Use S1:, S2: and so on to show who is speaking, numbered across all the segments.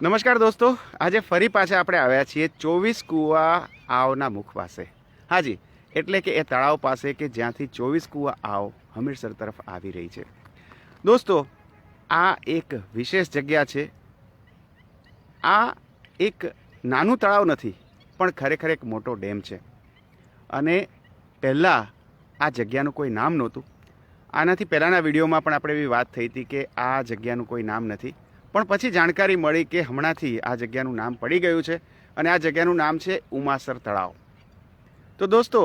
S1: નમસ્કાર દોસ્તો. આજે ફરી પાછા આપણે આવ્યા છીએ ચોવીસ કૂવા આવના મુખ પાસે. હાજી, એટલે કે એ તળાવ પાસે કે જ્યાંથી ચોવીસ કૂવા આવ હમીરસર તરફ આવી રહી છે. દોસ્તો, આ એક વિશેષ જગ્યા છે. આ એક નાનું તળાવ નથી, પણ ખરેખર એક મોટો ડેમ છે. અને પહેલાં આ જગ્યાનું કોઈ નામ નહોતું. આનાથી પહેલાંના વિડીયોમાં પણ આપણે એવી વાત થઈ હતી કે આ જગ્યાનું કોઈ નામ નથી. પણ પછી જાણકારી મળી કે હમણાંથી આ જગ્યાનું નામ પડી ગયું છે અને આ જગ્યાનું નામ છે ઉમાસર તળાવ. તો દોસ્તો,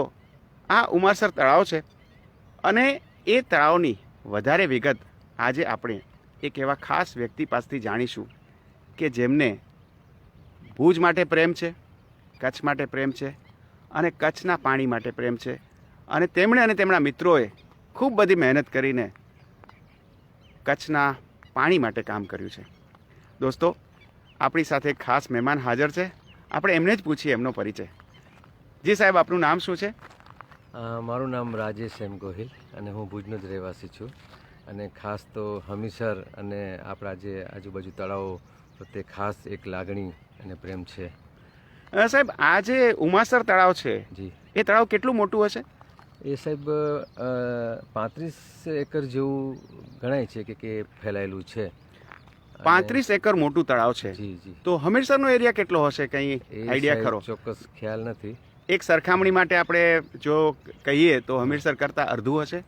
S1: આ ઉમાસર તળાવ છે અને એ તળાવની વધારે વિગત આજે આપણે એક એવા ખાસ વ્યક્તિ પાસેથી જાણીશું કે જેમને ભુજ માટે પ્રેમ છે, કચ્છ માટે પ્રેમ છે અને કચ્છના પાણી માટે પ્રેમ છે અને તેમણે અને તેમના મિત્રોએ ખૂબ બધી મહેનત કરીને કચ્છના પાણી માટે કામ કર્યું છે. દોસ્તો આપણી સાથે ખાસ મહેમાન હાજર છે. આપણે એમને જ પૂછીએ એમનો પરિચય. જી સાહેબ આપનું નામ શું છે?
S2: મારું નામ રાજેશ એમ ગોહિલ અને હું ભુજનો જ રહેવાસી છું. અને ખાસ તો હમીસર અને આપણા જે આજુબાજુ તળાવો પ્રત્યે ખાસ એક લાગણી અને પ્રેમ છે.
S1: સાહેબ આ જે ઉમાસર તળાવ છે
S2: જી.
S1: એ તળાવ કેટલું મોટું હશે?
S2: એ સાહેબ પાંત્રીસ એકર જેવું ગણાય છે કે કે ફેલાયેલું છે.
S1: પાંત્રીસ એકર મોટું તળાવ છે. તો હમીરસરનો એરિયા કેટલો હશે કંઈ આઈડિયા ખરો?
S2: ચોક્કસ ખ્યાલ નથી.
S1: એક સરખામણી માટે આપણે જો કહીએ તો હમીરસર કરતાં અડધું હશે?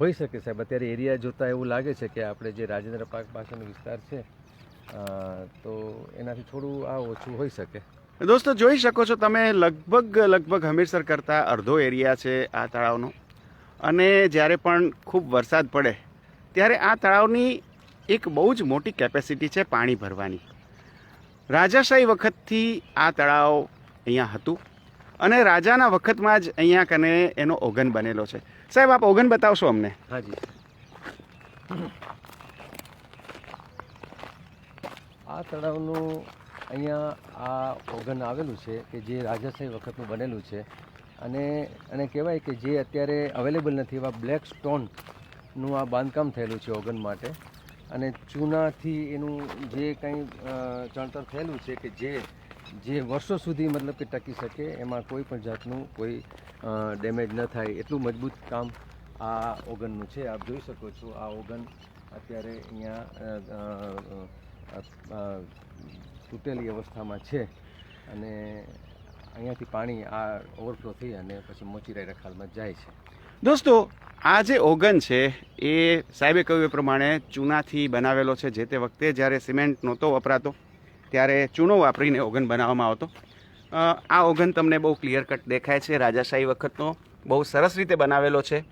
S2: હોઈ શકે સાહેબ. અત્યારે એરિયા જોતા એવું લાગે છે કે આપણે જે રાજેન્દ્ર પાર્ક પાસેનો વિસ્તાર છે તો એનાથી થોડું આ ઓછું હોઈ શકે.
S1: દોસ્તો જોઈ શકો છો તમે લગભગ લગભગ હમીરસર કરતાં અડધો એરિયા છે આ તળાવનો. અને જ્યારે પણ ખૂબ વરસાદ પડે ત્યારે આ તળાવની એક બહુ જ મોટી કેપેસિટી છે પાણી ભરવાની. રાજાશાહી વખતથી આ તળાવ અહીંયા હતું અને રાજાના વખતમાં જ અહીંયા કને એનો ઓગન બનેલો છે. સાહેબ, આપ ઓગન બતાવશો અમને?
S2: હાજી. આ તળાવનું અહીંયા આ ઓગન આવેલું છે કે જે રાજાશાહી વખતનું બનેલું છે અને અને કહેવાય કે જે અત્યારે અવેલેબલ નથી, એવા બ્લેક સ્ટોનનું આ બાંધકામ થયેલું છે ઓગન માટે. અને ચૂનાથી એનું જે કંઈ ચણતર થયેલું છે કે જે જે વર્ષો સુધી મતલબ કે ટકી શકે, એમાં કોઈ પણ જાતનું કોઈ ડેમેજ ન થાય એટલું મજબૂત કામ આ ઓગનનું છે. આપ જોઈ શકો છો આ ઓગન અત્યારે અહીંયા તૂટેલી અવસ્થામાં છે અને અહીંયાથી પાણી આ ઓવરફ્લો થઈ અને પછી મોચીરાઈ રખાલમાં જાય છે.
S1: દોસ્તો, આ જે ઓગન છે, એ સાહેબે કહ્યું એ પ્રમાણે ચૂનાથી બનાવેલો છે. જે તે વખતે જ્યારે સિમેન્ટ નહોતો વપરાતો, ત્યારે ચૂનો વાપરીને ઓગન બનાવવામાં આવતો. આ ઓગન તમને બહુ ક્લિયર કટ દેખાય છે. રાજાશાહી વખતનો બહુ સરસ રીતે બનાવેલો છે.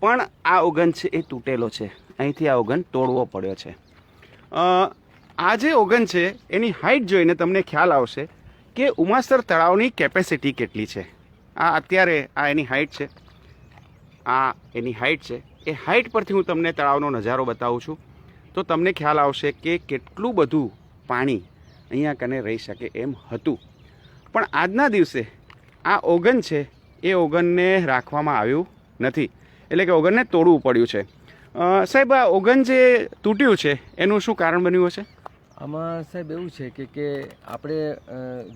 S1: પણ આ ઓગન છે એ તૂટેલો છે. અહીંથી આ ઓગન તોડવો પડ્યો છે. આ જે ઓગન છે, એની હાઇટ જોઈને તમને ખ્યાલ આવશે કે ઉમાસર તળાવની કેપેસિટી કેટલી છે. આ અત્યારે આ એની હાઇટ છે. આ એની હાઇટ છે. એ હાઇટ પરથી હું તમને તળાવનો નજારો બતાવું છું. તો તમને ખ્યાલ આવશે કે કેટલું બધું પાણી અહીંયા કને રહી શકે એમ હતું. પણ આજના દિવસે આ ઓગન છે એ ઓગનને રાખવામાં આવ્યું નથી. એટલે કે ઓગનને તોડવું પડ્યું છે. સાહેબ, આ ઓગન જે તૂટ્યું છે, એનું શું કારણ બન્યું હશે?
S2: આમાં સાહેબ એવું છે કે કે આપણે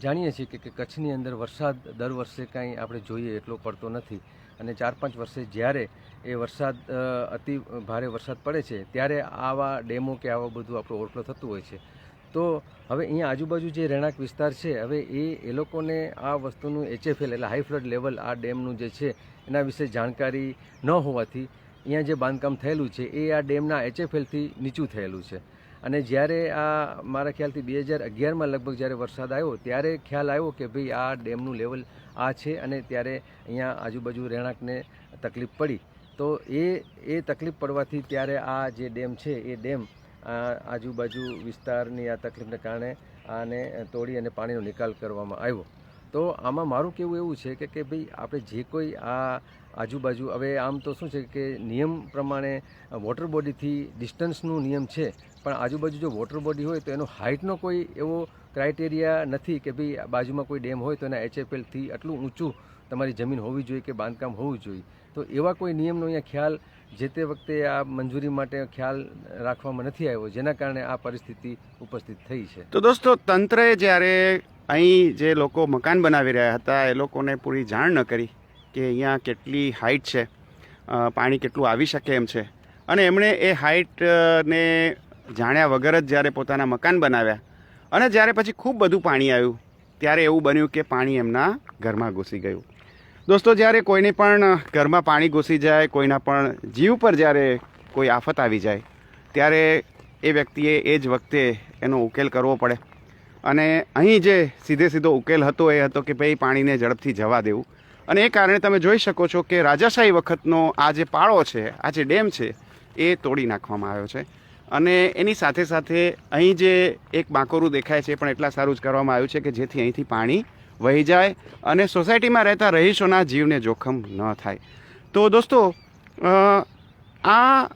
S2: જાણીએ છીએ કે કચ્છની અંદર વરસાદ દર વર્ષે કાંઈ આપણે જોઈએ એટલો પડતો નથી. અને ચાર પાંચ વર્ષે જ્યારે એ વરસાદ અતિ ભારે વરસાદ પડે છે, ત્યારે આવા ડેમો કે આવા બધું આપણું ઓવરફ્લો થતું હોય છે. તો હવે અહીંયા આજુબાજુ જે રહેણાંક વિસ્તાર છે, હવે એ એ લોકોને આ વસ્તુનું એચએફએલ એટલે હાઈ ફ્લડ લેવલ આ ડેમનું જે છે, એના વિશે જાણકારી ન હોવાથી, અહીંયા જે બાંધકામ થયેલું છે, એ આ ડેમના એચએફએલથી નીચું થયેલું છે. અને જ્યારે આ મારા ખ્યાલથી બે હજાર અગિયારમાં લગભગ જ્યારે વરસાદ આવ્યો, ત્યારે ખ્યાલ આવ્યો કે ભાઈ આ ડેમનું લેવલ આ છે અને ત્યારે અહીંયા આજુબાજુ રહેણાંકને તકલીફ પડી. તો એ એ તકલીફ પડવાથી ત્યારે આ જે ડેમ છે, એ ડેમ આજુબાજુ વિસ્તારની આ તકલીફને કારણે આને તોડી અને પાણીનો નિકાલ કરવામાં આવ્યો. તો આમાં મારું કેવું એવું છે કે કે ભાઈ આપણે જે કોઈ આ આજુબાજુ, હવે આમ તો શું છે કે નિયમ પ્રમાણે વોટર બોડીથી ડિસ્ટન્સનું નિયમ છે પણ આજુબાજુ જો વોટર બોડી હોય તો એનો હાઇટનો કોઈ એવો ક્રાઇટેરિયા નથી કે ભાઈ બાજુમાં કોઈ ડેમ હોય તો એના એચએફએલથી આટલું ઊંચું તમારી જમીન હોવી જોઈએ કે બાંધકામ હોવું જોઈએ. તો એવા કોઈ નિયમનો અહીંયા ખ્યાલ જે તે વખતે આ મંજૂરી માટે ખ્યાલ રાખવામાં નથી આવ્યો જેના કારણે આ પરિસ્થિતિ ઉપસ્થિત થઈ છે.
S1: તો દોસ્તો તંત્રએ જ્યારે અહીં જે લોકો મકાન બનાવી રહ્યા હતા એ લોકોને પૂરી જાણ ન કરી કે અહીંયા કેટલી હાઇટ છે પાણી કેટલું આવી શકે એમ છે. અને એમણે એ હાઈટ અ, ને જાણ્યા વગર જ જ્યારે પોતાના મકાન બનાવ્યા અને જ્યારે પછી ખૂબ બધું પાણી આવ્યું, ત્યારે એવું બન્યું કે પાણી એમના ઘરમાં ઘૂસી ગયું. દોસ્તો, જ્યારે કોઈને પણ ઘરમાં પાણી ઘૂસી જાય, કોઈના પણ જીવ પર જ્યારે કોઈ આફત આવી જાય, ત્યારે એ વ્યક્તિએ એ જ વખતે એનો ઉકેલ કરવો પડે. અને અહીં જે સીધે સીધો ઉકેલ હતો એ હતો કે ભાઈ, પાણીને ઝડપથી જવા દેવું. અને એ કારણે તમે જોઈ શકો છો કે રાજાશાહી વખતનો આ જે પાળો છે, આ જે ડેમ છે, એ તોડી નાખવામાં આવ્યો છે. અને એની સાથે સાથે અહીં જે એક બાંકોરું દેખાય છે પણ એટલા સારું જ કરવામાં આવ્યું છે કે જેથી અહીંથી પાણી વહી જાય અને સોસાયટીમાં રહેતા રહીશોના જીવને જોખમ ન થાય. તો દોસ્તો આ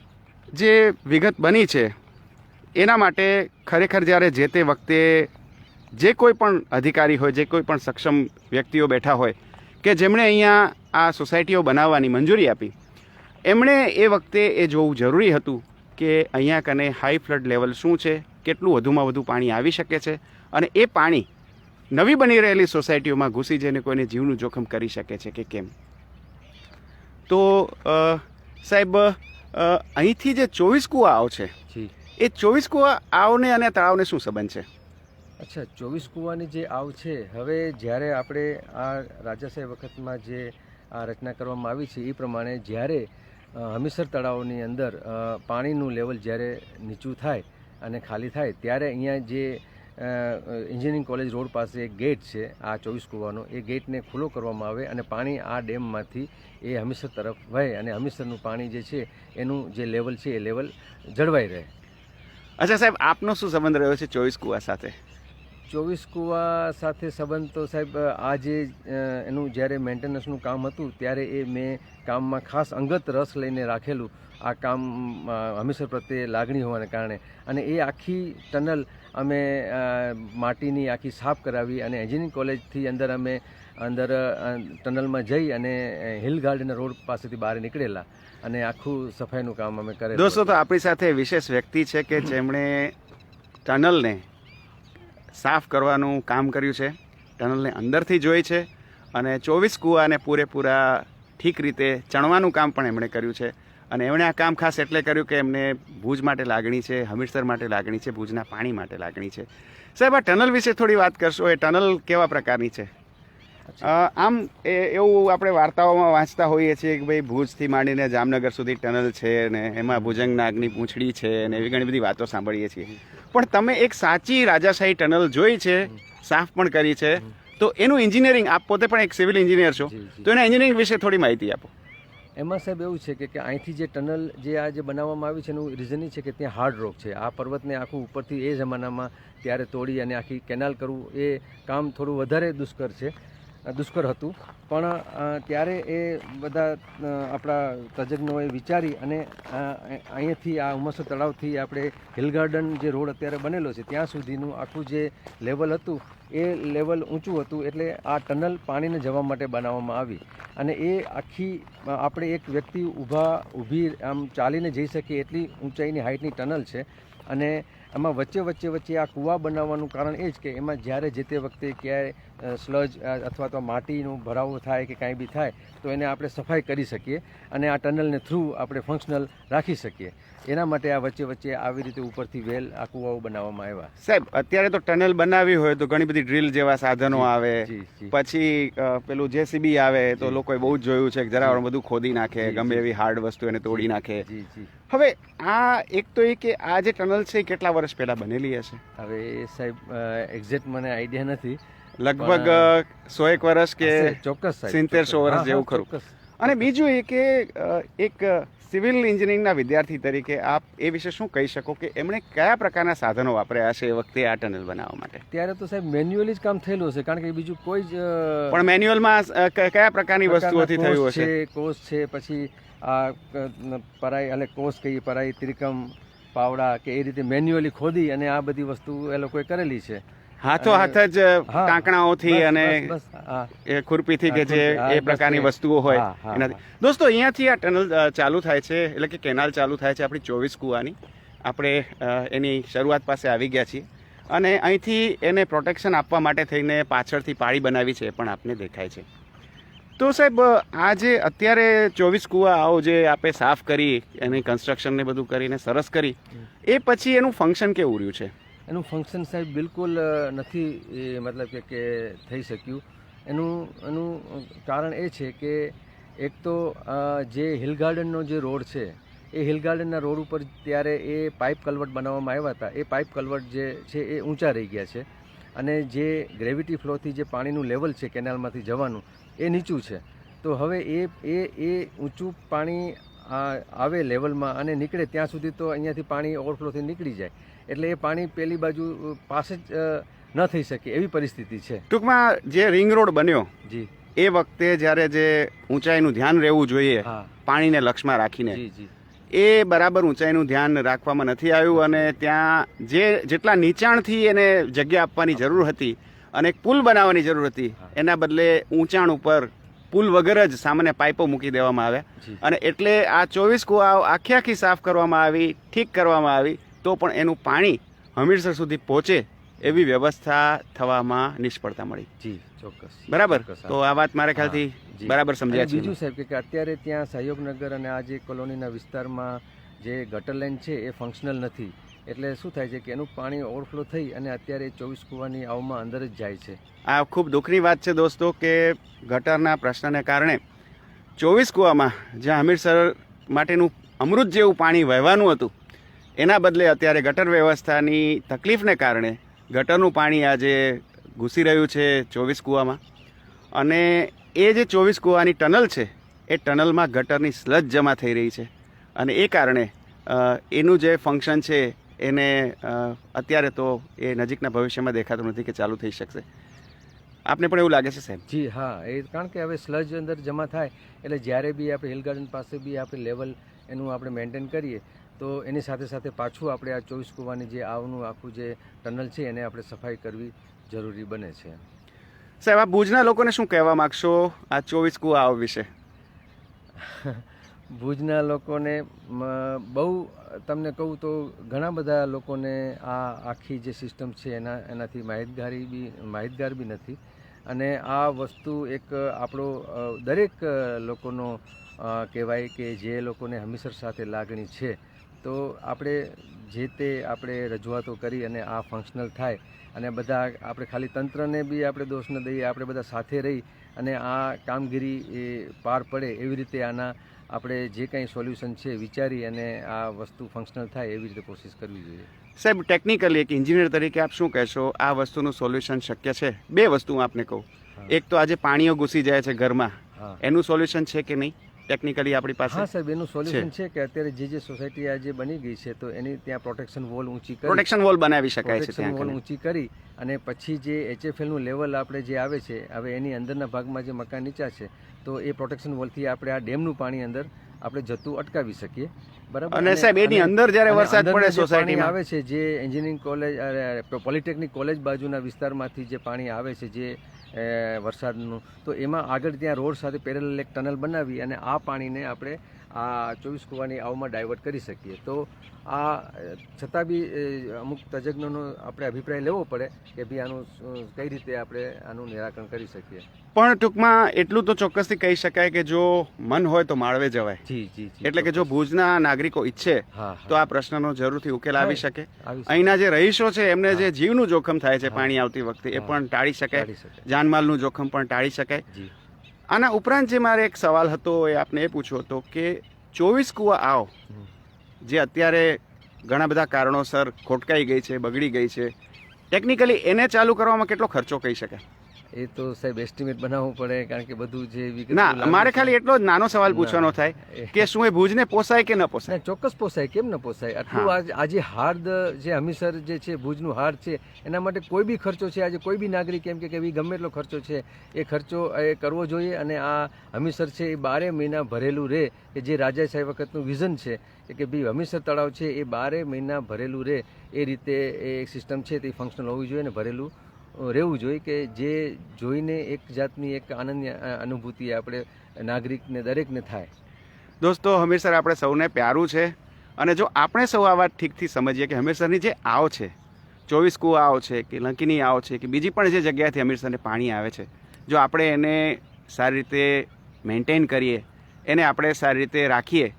S1: જે વિગત બની છે, એના માટે ખરેખર જ્યારે જે તે વખતે જે કોઈ પણ અધિકારી હોય, જે કોઈ પણ સક્ષમ વ્યક્તિઓ બેઠા હોય કે જેમણે અહીંયા આ સોસાયટીઓ બનાવવાની મંજૂરી આપી, એમણે એ વખતે એ જોવું જરૂરી હતું કે અહીંયા કને હાઈ ફ્લડ લેવલ શું છે કેટલું વધુમાં વધુ પાણી આવી શકે છે અને એ પાણી નવી બની રહેલી સોસાયટીઓમાં ઘૂસી જઈને કોઈને જીવનું જોખમ કરી શકે છે કે કેમ? તો સાહેબ અહીંથી જે ચોવીસ કુવાઓ છે એ ચોવીસ કૂવા આવને અને તળાવને શું સંબંધ છે?
S2: અચ્છા ચોવીસ કૂવાની જે આવ છે હવે જ્યારે આપણે આ રાજાશાહી વખતમાં જે આ રચના કરવામાં આવી છે એ પ્રમાણે જ્યારે અ, હમીરસર તળાવની અંદર પાણીનું લેવલ જ્યારે નીચું થાય અને ખાલી થાય ત્યારે અહીંયા જે એન્જિનિયરિંગ કોલેજ રોડ પાસે એક ગેટ છે આ ચોવીસ કૂવાનો એ ગેટને ખુલ્લો કરવામાં આવે અને પાણી આ ડેમમાંથી એ હમીસર તરફ વહે અને હમીસરનું પાણી જે છે એનું જે લેવલ છે એ લેવલ જળવાઈ રહે.
S1: અચ્છા સાહેબ આપનો શું સંબંધ રહ્યો છે ચોવીસ કૂવા સાથે?
S2: ચોવીસ કૂવા સાથે સંબંધ તો સાહેબ આ જે એનું જ્યારે મેન્ટેનન્સનું કામ હતું ત્યારે એ મેં કામમાં ખાસ અંગત રસ લઈને રાખેલું આ કામ હમીસર પ્રત્યે લાગણી હોવાને કારણે. અને એ આખી ટનલ અમે માટીની આખી સાફ કરાવી અને એન્જિનિયરિંગ કોલેજથી અંદર અમે અંદર ટનલમાં જઈ અને હિલ ગાર્ડન રોડ પાસેથી બહાર નીકળેલા અને આખું સફાઈનું કામ અમે કરે
S1: દોસ્તો તો આપણી સાથે વિશેષ વ્યક્તિ છે કે જેમણે ટનલને સાફ કરવાનું કામ કર્યું છે ટનલને અંદરથી જોઈ છે અને ચોવીસ કૂવાને પૂરેપૂરા ઠીક રીતે ચણવાનું કામ પણ એમણે કર્યું છે. અને એમણે આ કામ ખાસ એટલે કર્યું કે એમને ભુજ માટે લાગણી છે, હમીરસર માટે લાગણી છે, ભુજના પાણી માટે લાગણી છે. સાહેબ, આ ટનલ વિશે થોડી વાત કરશો? એ ટનલ કેવા પ્રકારની છે? આમ એ એવું આપણે વાર્તાઓમાં વાંચતા હોઈએ છીએ કે ભાઈ ભુજથી માંડીને જામનગર સુધી ટનલ છે ને એમાં ભુજંગ નાગની પૂંછડી છે ને એવી ઘણી બધી વાતો સાંભળીએ છીએ. પણ તમે એક સાચી રાજાશાહી ટનલ જોઈ છે, સાફ પણ કરી છે. તો એનું એન્જિનિયરિંગ આપ પોતે પણ એક સિવિલ એન્જિનિયર છો. તો એના એન્જિનિયરિંગ વિશે થોડી માહિતી આપો.
S2: એમાં સાહેબ એવું છે કે કે અહીંથી જે ટનલ જે આ જે બનાવવામાં આવી છે એનું રીઝન એ છે કે ત્યાં હાર્ડ રોક છે. આ પર્વતને આખું ઉપરથી એ જમાનામાં ત્યારે તોડી અને આખી કેનાલ કરવું એ કામ થોડું વધારે દુષ્કર છે. દુષ્કર હતું. પણ ત્યારે એ બધા આપણા તજજ્ઞોએ વિચારી અને અહીંયાથી આ ઉમરસર તળાવથી આપણે હિલ ગાર્ડન જે રોડ અત્યારે બનેલો છે, ત્યાં સુધીનું આખું જે લેવલ હતું, એ લેવલ ઊંચું હતું એટલે આ ટનલ પાણીને જવા માટે બનાવવામાં આવી. અને એ આખી આપણે એક વ્યક્તિ ઊભા, ઊભી આમ ચાલીને જઈ શકીએ એટલી ઊંચાઈની હાઇટની ટનલ છે. અને એમાં વચ્ચે વચ્ચે વચ્ચે આ કૂવા બનાવવાનું કારણ એ જ કે એમાં જ્યારે જે તે વખતે ક્યાંય સ્લજ અથવા તો માટીનો ભરાવો થાય કે કાંઈ બી થાય તો એને આપણે સફાઈ કરી શકીએ અને આ ટનલને થ્રુ આપણે ફંક્શનલ રાખી શકીએ. એના માટે આ વચ્ચે વચ્ચે આવી રીતે ઉપરથી વેલ આ કુવાઓ બનાવવામાં આવ્યા.
S1: સાહેબ અત્યારે તો ટનલ બનાવવી હોય તો ઘણી બધી ડ્રીલ જેવા સાધનો આવે. પછી પેલું જેસીબી આવે તો લોકોએ બહુ જ જોયું છે કે જરા બધું ખોદી નાખે ગમે એવી હાર્ડ વસ્તુ એને તોડી નાખે. હવે આ એક તો એ કે આ જે ટનલ છે એ કેટલા વર્ષ પહેલાં બનેલી હશે?
S2: હવે સાહેબ એક્ઝેક્ટ મને આઈડિયા નથી.
S1: લગભગ સો એક વર્ષ કે
S2: ચોક્કસ સાહેબ,
S1: સિત્તેર સો વર્ષ જેવું ખરું. અને બીજું એ કે એક સિવિલ એન્જિનિયરિંગના વિદ્યાર્થી તરીકે આપ એ વિશે શું કહી શકો કે એમણે કયા પ્રકારના સાધનો વાપર્યા હશે એ વખતે આ ટનલ બનાવવા માટે?
S2: ત્યારે તો સાહેબ મેન્યુઅલી જ કામ થયેલું હશે કારણ કે બીજું કોઈ જ
S1: પણ મેન્યુઅલમાં કયા પ્રકારની વસ્તુઓથી થયું હશે?
S2: છે કોષ છે પછી આ પરાઈ એટલે કોષ કહીએ પરાઈ ત્રિકમ પાવડા કે એ રીતે મેન્યુઅલી ખોદી અને આ બધી વસ્તુ એ લોકોએ કરેલી છે.
S1: હાથો હાથ જ કાંકણાઓથી અને. એ ખુરપીથી કે જે એ પ્રકારની વસ્તુઓ હોય એનાથી. દોસ્તો અહીંયાથી આ ટનલ ચાલુ થાય છે એટલે કે કેનાલ ચાલુ થાય છે આપણી ચોવીસ કુવાની. આપણે એની શરૂઆત પાસે આવી ગયા છીએ. અને અહીંથી એને પ્રોટેક્શન આપવા માટે થઈને પાછળથી પાળી બનાવી છે એ પણ આપને દેખાય છે. તો સાહેબ આ જે અત્યારે ચોવીસ કુવા આવો જે આપે સાફ કરી એની કન્સ્ટ્રક્શન ને બધું કરીને સરસ કરી એ પછી એનું ફંક્શન કેવું રહ્યું છે?
S2: એનું ફંક્શન સાહેબ બિલકુલ નથી મતલબ કે કે થઈ શક્યું. એનું એનું કારણ એ છે કે એક તો જે હિલ ગાર્ડનનો જે રોડ છે, એ હિલ ગાર્ડનના રોડ ઉપર ત્યારે એ પાઇપ કલવર્ટ બનાવવામાં આવ્યા હતા. એ પાઇપ કલવર્ટ જે છે એ ઊંચા રહી ગયા છે અને જે ગ્રેવિટી ફ્લોથી જે પાણીનું લેવલ છે કેનાલમાંથી જવાનું, એ નીચું છે. તો હવે એ એ એ ઊંચું પાણી આવે લેવલમાં અને નીકળે ત્યાં સુધી તો અહીંયાથી પાણી ઓવરફ્લોથી નીકળી જાય. એટલે એ પાણી પેલી બાજુ પાસે જ ન થઈ શકે એવી પરિસ્થિતિ છે.
S1: ટૂંકમાં જે રિંગ રોડ બન્યો
S2: જી.
S1: એ વખતે જ્યારે જે ઊંચાઈનું ધ્યાન રહેવું જોઈએ પાણીને લક્ષમાં રાખીને એ બરાબર ઊંચાઈનું ધ્યાન રાખવામાં નથી આવ્યું અને ત્યાં જે જેટલા નીચાણથી એને જગ્યા આપવાની જરૂર હતી અને એક પુલ બનાવવાની જરૂર હતી એના બદલે ઊંચાણ ઉપર પુલ વગર જ સામાન્ય પાઇપો મૂકી દેવામાં આવ્યા. અને એટલે આ ચોવીસ કુવાઓ આખી આખી સાફ કરવામાં આવી ઠીક કરવામાં આવી તો પણ એનું પાણી હમીરસર સુધી પહોંચે એવી વ્યવસ્થા થવામાં નિષ્ફળતા મળી.
S2: જી ચોક્કસ.
S1: બરાબર? તો આ વાત મારે ખ્યાલથી બરાબર સમજાય છે
S2: બીજું સાહેબ કે- અત્યારે ત્યાં સહયોગનગર અને આ જે કોલોનીના વિસ્તારમાં જે ગટર લાઈન છે એ ફંક્શનલ નથી. એટલે શું થાય છે કે એનું પાણી ઓવરફ્લો થઈ અને અત્યારે ચોવીસ કુવાની આવમાં અંદર જ જાય છે.
S1: આ ખૂબ દુઃખની વાત છે દોસ્તો કે ગટરના પ્રશ્નને કારણે ચોવીસ કૂવામાં જ્યાં હમીરસર માટેનું અમૃત જેવું પાણી વહેવાનું હતું, એના બદલે અત્યારે ગટર વ્યવસ્થાની તકલીફને કારણે ગટરનું પાણી આજે ઘૂસી રહ્યું છે ચોવીસ કૂવામાં. અને એ જે ચોવીસ કૂવાની ટનલ છે, એ ટનલમાં ગટરની સ્લજ જમા થઈ રહી છે. અને એ કારણે એનું જે ફંક્શન છે એને અત્યારે તો એ નજીકના ભવિષ્યમાં દેખાતું નથી કે ચાલુ થઈ શકશે. આપને પણ એવું લાગે છે સાહેબ?
S2: જી હા. એ કારણ કે હવે સ્લજ અંદર જમા થાય એટલે જ્યારે બી આપણે હિલ ગાર્ડન પાસે બી આપણે લેવલ એનું આપણે મેન્ટેન કરીએ તો એની સાથે સાથે પાછું આપણે આ ચોવીસ કુવાની જે આવનું આખું જે ટનલ છે એને આપણે સફાઈ કરવી જરૂરી બને છે.
S1: સાહેબ આ ભુજના લોકોને શું કહેવા માંગશો આ ચોવીસ કુવા આવ વિશે?
S2: ભુજના લોકોને બહુ તમને કહું તો ઘણા બધા લોકોને આ આખી જે સિસ્ટમ છે એના, એનાથી માહિતગારી બી, માહિતગાર બી નથી. અને આ વસ્તુ એક આપણો દરેક લોકોનો કહેવાય કે જે લોકોને હમીસર સાથે લાગણી છે, તો આપણે જે તે આપણે રજૂઆતો કરી અને આ ફંક્શનલ થાય અને બધા આપણે ખાલી તંત્રને બી આપણે દોષ ન દઈએ, આપણે બધા સાથે રહી અને આ કામગીરી એ પાર પડે એવી રીતે આના આપણે જે કંઈ સોલ્યુશન છે વિચારી અને આ વસ્તુ ફંક્શનલ થાય એવી રીતે કોશિશ કરવી જોઈએ.
S1: સાહેબ ટેકનિકલી એક એન્જિનિયર તરીકે આપ શું કહેશો? આ વસ્તુનું સોલ્યુશન શક્ય છે? બે વસ્તુ હું આપને કહું. એક તો આજે પાણીઓ ઘૂસી જાય છે ઘરમાં. એનું સોલ્યુશન છે કે નહીં? ટેકનિકલી આપણી
S2: હા સાહેબ એનું સોલ્યુશન છે. કે અત્યારે જે જે સોસાયટી આજે બની ગઈ છે તો એની ત્યાં પ્રોટેક્શન વોલ ઊંચી કરી
S1: પ્રોટેક્શન વોલ બનાવી શકાય છે ત્યાં
S2: વોલ ઊંચી કરી અને પછી જે એચએફએલનું લેવલ આપણે જે આવે છે હવે એની અંદરના ભાગમાં જે મકાન નીચા છે તો એ પ્રોટેક્શન વોલથી આપણે આ ડેમનું પાણી અંદર આપણે જતું અટકાવી શકીએ. બરાબર?
S1: અને સાહેબ એની અંદર જ્યારે વરસાદ પડે
S2: જે
S1: સોસાયટીમાં
S2: આવે છે જે એન્જિનિયરિંગ કોલેજ પોલિટેકનિક કોલેજ બાજુના વિસ્તારમાંથી જે પાણી આવે છે જે વરસાદનું. તો એમાં આગળ ત્યાં રોડ સાથે પેરેલ એક ટનલ બનાવી અને આ પાણીને આપણે આ ચોવીસ કુવાની આવમાં ડાયવર્ટ કરી શકીએ. તો આ છતાં બી અમુક તજજ્ઞોનો આપણે અભિપ્રાય લેવો પડે કે ભાઈ આનું કઈ રીતે આપણે આનું નિરાકરણ કરી શકીએ.
S1: પણ ટૂંકમાં એટલું તો ચોક્કસથી કહી શકાય કે જો મન હોય તો માળવે જવાય.
S2: જી જી
S1: એટલે કે જો ભુજના નાગરિકો ઈચ્છે તો આ પ્રશ્નનો જરૂરથી ઉકેલ આવી શકે. અહીંના જે રહીશો છે એમને જે જીવનું જોખમ થાય છે પાણી આવતી વખતે એ પણ ટાળી શકાય. જાનમાલનું જોખમ પણ ટાળી શકાય.
S2: જી.
S1: આના ઉપરાંત જે મારે એક સવાલ હતો એ આપને એ પૂછવો હતો કે ચોવીસ કુવા આવ, જે અત્યારે ઘણા બધા કારણોસર ખોટકાઈ ગઈ છે, બગડી ગઈ છે. ટેકનિકલી એને ચાલુ કરવામાં કેટલો ખર્ચો કહી શકાય?
S2: એ તો સાહેબ એસ્ટિમેટ બનાવવું પડે કારણ કે બધું જે
S1: ના મારે ખાલી એટલો જ નાનો સવાલ પૂછવાનો થાય કે શું એ ભુજને પોસાય કે ન પોસાય?
S2: ચોક્કસ પોસાય કેમ ન પોસાય? આટલું આજે હાર્દ જે હમીસર જે છે ભુજનું હાર્દ છે એના માટે કોઈ બી ખર્ચો છે આજે કોઈ બી નાગરિક એમ કે એવી ગમે એટલો ખર્ચો છે એ ખર્ચો એ કરવો જોઈએ અને આ હમીસર છે એ બારે મહિના ભરેલું રહે કે જે રાજા સાહેબ વખતનું વિઝન છે કે કે ભાઈ હમીસર તળાવ છે એ બારે મહિના ભરેલું રહે એ રીતે એ સિસ્ટમ છે તે ફંક્શનલ હોવી જોઈએ ને ભરેલું. રહેવું જોઈએ કે જે જોઈને એક જાતની એક આનંદની અ, અનુભૂતિ આપણે નાગરિકને દરેકને થાય.
S1: દોસ્તો હમીરસર આપણે સૌને પ્યારું છે અને જો આપણે સૌ આ વાત ઠીકથી સમજીએ કે હમીરસરની જે આવ છે ચોવીસ કુ આવ છે કે લંકીની આવ છે કે બીજી પણ જે જગ્યાએથી હમીરસરને પાણી આવે છે જો આપણે એને સારી રીતે મેન્ટેન કરીએ એને આપણે સારી રીતે રાખીએ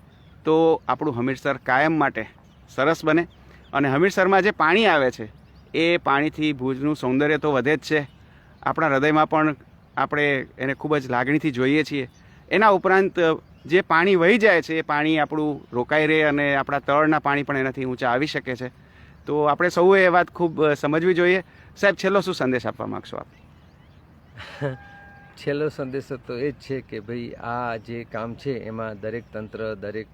S1: તો આપણું હમીરસર કાયમ માટે સરસ બને અને હમીરસરમાં જે પાણી આવે છે એ પાણીથી ભુજનું સૌંદર્ય તો વધે જ છે. આપણા હૃદયમાં પણ આપણે એને ખૂબ જ લાગણીથી જોઈએ છીએ. એના ઉપરાંત જે પાણી વહી જાય છે, એ પાણી આપણું રોકાઈ રહે અને આપણા તળના પાણી પણ એનાથી ઊંચા આવી શકે છે. તો આપણે સૌએ એ વાત ખૂબ સમજવી જોઈએ. સાહેબ, છેલ્લો શું સંદેશ આપવા માગશો આપ?
S2: છેલ્લો સંદેશ તો એ જ છે કે ભાઈ, આ જે કામ છે, એમાં દરેક તંત્ર, દરેક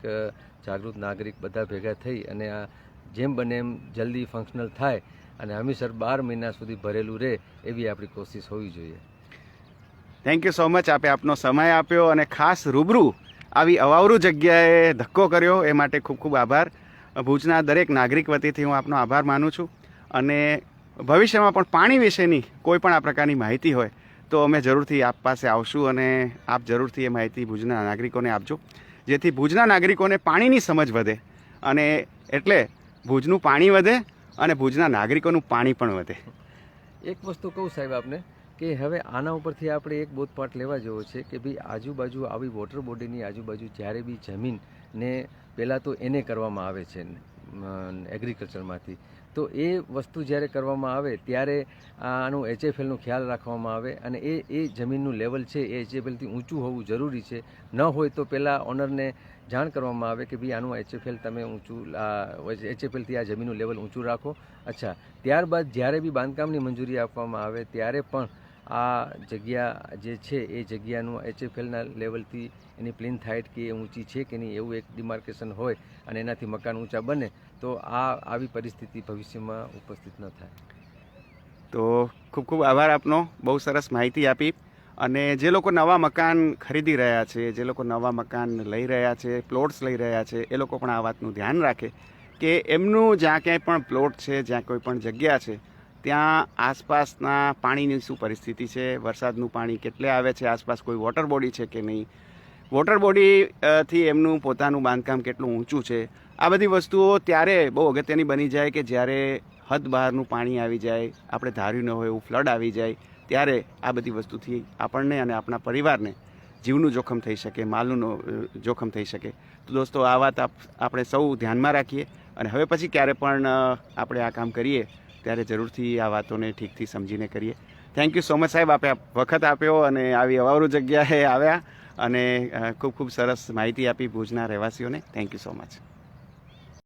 S2: જાગૃત નાગરિક બધા ભેગા થઈ અને આ જેમ બને એમ જલ્દી ફંક્શનલ થાય. અને હમીસર બાર મહિના સુધી ભરેલું રહે એવી આપણી કોશિશ હોવી જોઈએ.
S1: થેન્ક યુ સો મચ આપે આપનો સમય આપ્યો અને ખાસ રૂબરૂ આવી અવાવરું જગ્યાએ ધક્કો કર્યો. એ માટે ખૂબ ખૂબ આભાર. ભુજના દરેક નાગરિક વતીથી હું આપનો આભાર માનું છું. અને ભવિષ્યમાં પણ પાણી વિશેની કોઈ પણ આ પ્રકારની માહિતી હોય તો અમે જરૂરથી આપ પાસે આવશું અને આપ જરૂરથી એ માહિતી ભુજના નાગરિકોને આપજો. જેથી ભુજના નાગરિકોને પાણીની સમજ વધે અને એટલે ભુજનું પાણી વધે અને ભુજના નાગરિકોનું પાણી પણ વધે.
S2: એક વસ્તુ કહું સાહેબ આપને, કે હવે આના ઉપરથી આપણે એક બોધપાઠ લેવા જેવો છે કે ભાઈ આજુબાજુ આવી વોટર બોડીની આજુબાજુ જ્યારે બી જમીન ને પહેલાં તો એને કરવામાં આવે છે એગ્રીકલ્ચરમાંથી તો એ વસ્તુ જ્યારે કરવામાં આવે ત્યારે આનું એચએફએલનો ખ્યાલ રાખવામાં આવે અને એ એ જમીનનું લેવલ છે એ એચએફએલથી ઊંચું હોવું જરૂરી છે. ન હોય તો પહેલાં ઓનરને જાણ કરવામાં આવે કે ભાઈ આનું એચએફએલ તમે ઊંચું એચએફએલથી આ જમીનનું લેવલ ઊંચું રાખો. અચ્છા, ત્યારબાદ જ્યારે બી બાંધકામની મંજૂરી આપવામાં આવે ત્યારે પણ આ જગ્યા જે છે એ જગ્યાનું એચએફએલના લેવલથી એની પ્લેન હાઇટ કે એ ઊંચી છે કે નહીં એવું એક ડિમાર્કેશન હોય અને એનાથી મકાન ઊંચા બને, તો આ આવી પરિસ્થિતિ ભવિષ્યમાં ઉપસ્થિત ન થાય.
S1: તો ખૂબ ખૂબ આભાર આપનો. બહુ સરસ માહિતી આપી. અને જે લોકો નવા મકાન ખરીદી રહ્યા છે, જે લોકો નવા મકાન લઈ રહ્યા છે પ્લોટ્સ લઈ રહ્યા છે, એ લોકો પણ આ વાતનું ધ્યાન રાખે કે એમનું જ્યાં ક્યાંય પણ પ્લોટ છે, જ્યાં કોઈ પણ જગ્યા છે, ત્યાં આસપાસના પાણીની શું પરિસ્થિતિ છે, વરસાદનું પાણી કેટલે આવે છે, આસપાસ કોઈ વોટર બોડી છે કે નહીં? વોટર બોડીથી એમનું પોતાનું બાંધકામ કેટલું ઊંચું છે? આ બધી વસ્તુઓ ત્યારે બહુ અગત્યની બની જાય કે જ્યારે હદ બહારનું પાણી આવી જાય, આપણે ધાર્યું ન હોય એવું ફ્લડ આવી જાય ત્યારે આ બધી વસ્તુથી આપણને અને આપણા પરિવારને જીવનું જોખમ થઈ શકે, માલનું જોખમ થઈ શકે. તો દોસ્તો, આ વાત આપ, આપણે સૌ ધ્યાનમાં રાખીએ અને હવે પછી ક્યારે પણ આપણે આ કામ કરીએ ત્યારે જરૂરથી આ વાતોને ઠીકથી સમજીને કરીએ. થેન્ક યુ સો મચ સાહેબ, આપે વખત આપ્યો અને આવી અવારું જગ્યાએ આવ્યા અને ખૂબ ખૂબ સરસ માહિતી આપી ભુજના રહેવાસીઓને. Thank you so much